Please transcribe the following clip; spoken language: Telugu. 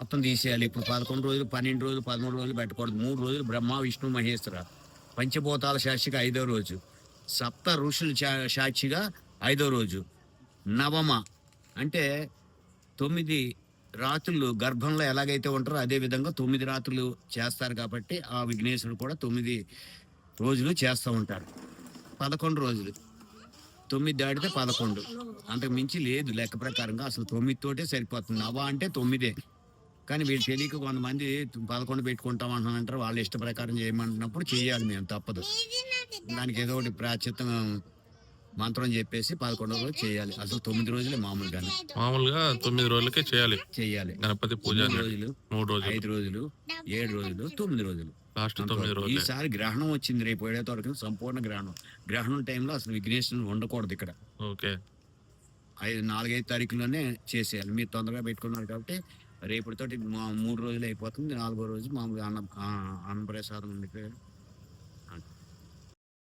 మొత్తం తీసేయాలి. ఇప్పుడు పదకొండు రోజులు పన్నెండు రోజులు పదమూడు రోజులు పెట్టకూడదు. మూడు రోజులు బ్రహ్మ విష్ణు మహేశ్వర. పంచభూతాల సాక్షిగా ఐదో రోజు. సప్త ఋషుల సాక్షిగా ఐదో రోజు. నవమ. అంటే తొమ్మిది రాత్రులు గర్భంలో ఎలాగైతే ఉంటారో అదే విధంగా తొమ్మిది రాత్రులు చేస్తారు కాబట్టి ఆ విఘ్నేశ్వరుడు కూడా తొమ్మిది రోజులు చేస్తూ ఉంటారు పదకొండు రోజులు. తొమ్మిది దాటితే పదకొండు. అంతకు మించి లేదు. లెక్క ప్రకారంగా అసలు తొమ్మిది తోటే సరిపోతుంది. నవ అంటే తొమ్మిదే. కానీ వీళ్ళు తెలియక కొంతమంది పదకొండు పెట్టుకుంటాం అంటారు. వాళ్ళ ఇష్ట ప్రకారం చేయమంటున్నప్పుడు చేయాలి మేము తప్పదు. దానికి ఏదో ఒకటి ప్రాచిత్తం మంత్రం చెప్పేసి పదకొండో రోజు చేయాలి. అసలు తొమ్మిది రోజులే మామూలుగానే. మామూలుగా తొమ్మిది రోజులకే చేయాలి. చేయాలి. గణపతి పూజ. రోజులు మూడు రోజులు. ఐదు రోజులు ఏడు రోజులు తొమ్మిది రోజులు. లాస్ట్ తొమ్మిది రోజులు. ఈసారి గ్రహణం వచ్చింది రేపు ఏడో వరకు సంపూర్ణ గ్రహణం. గ్రహణం టైంలో అసలు విఘ్నేశ్వరుని ఉండకూడదు ఇక్కడ. ఓకే. ఐదు నాలుగైదు తారీఖులోనే చేసేయాలి. మీరు తొందరగా పెట్టుకున్నారు కాబట్టి రేపటితోటి మా- మూడు రోజులు అయిపోతుంది. నాలుగో రోజు మామూలుగా అన్న అన్నప్రసాదం ఉండిపోయాడు.